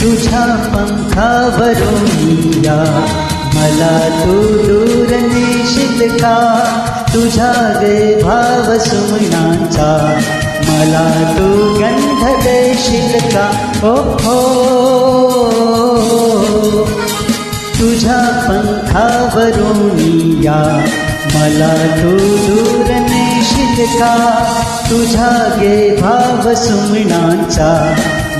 तुझ्या पंखावरून या मला तू दूर नेशील का तुझ्या भाव सुमनाचा मला तू गंध देशील का ओ हो तुझ्या पंखावरून या मला तू दूर शिकका तुझा गे भाव भावसुम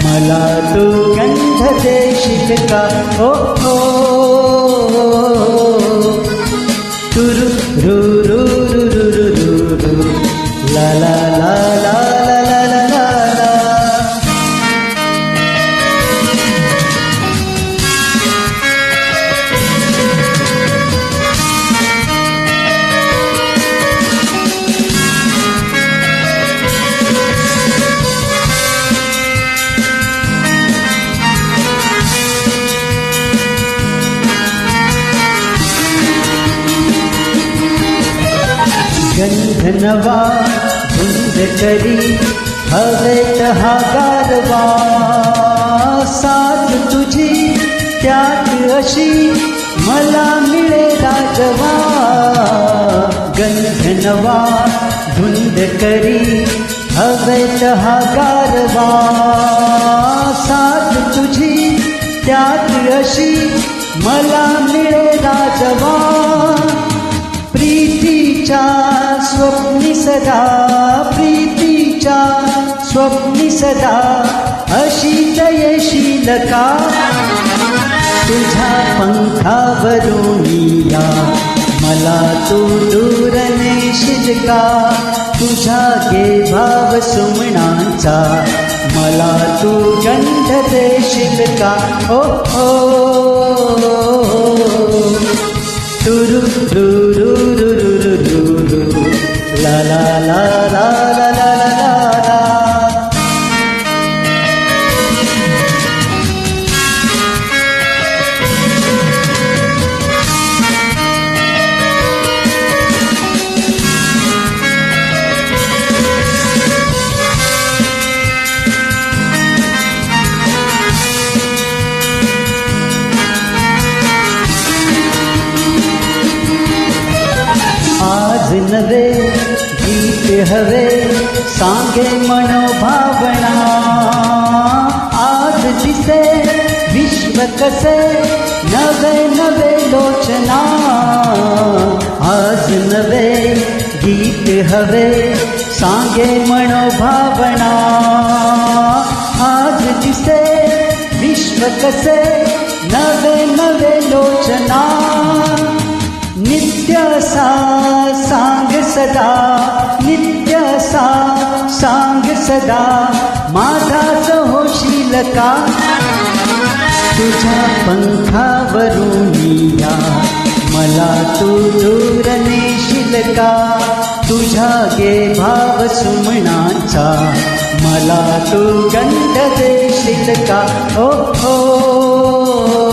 मला तू गंध दे शिकका ओ, ओ, ओ, ओ, ओ। गंधनवा धुंद करी हवेत हा गारवा साथ तुझी त्यात अशी मला मिळे राजवा गंधनवा धुंद करी हवेत हा गारवा साथ तुझी त्यात अशी मला मिळे राजवा सदा प्रीतीच्या स्वप्नी सदा अशी येशील का तुझ्या पंखावरून या मला तू दूर नेशील का तुझ्या गे भाव सुमनांचा मला तू गंध देशील का ओ हो, हो. तुरु तुरु la la la हवे सांगे मनोभावना। आज दिसे विश्व कसे नवे नवे लोचना। आज नवे गीत हवे सांगे मनोभावना। आज दिसे विश्व कसे नवे नवे लोचना। नित्य सा सांग सदा सा सदा माझाच होशील का? तुझ्या पंखावरून या मला तू दूर नेशील का? तुझ्या गे भाव सुमणाचा मला तू गंध देशील का? ओ हो. हो.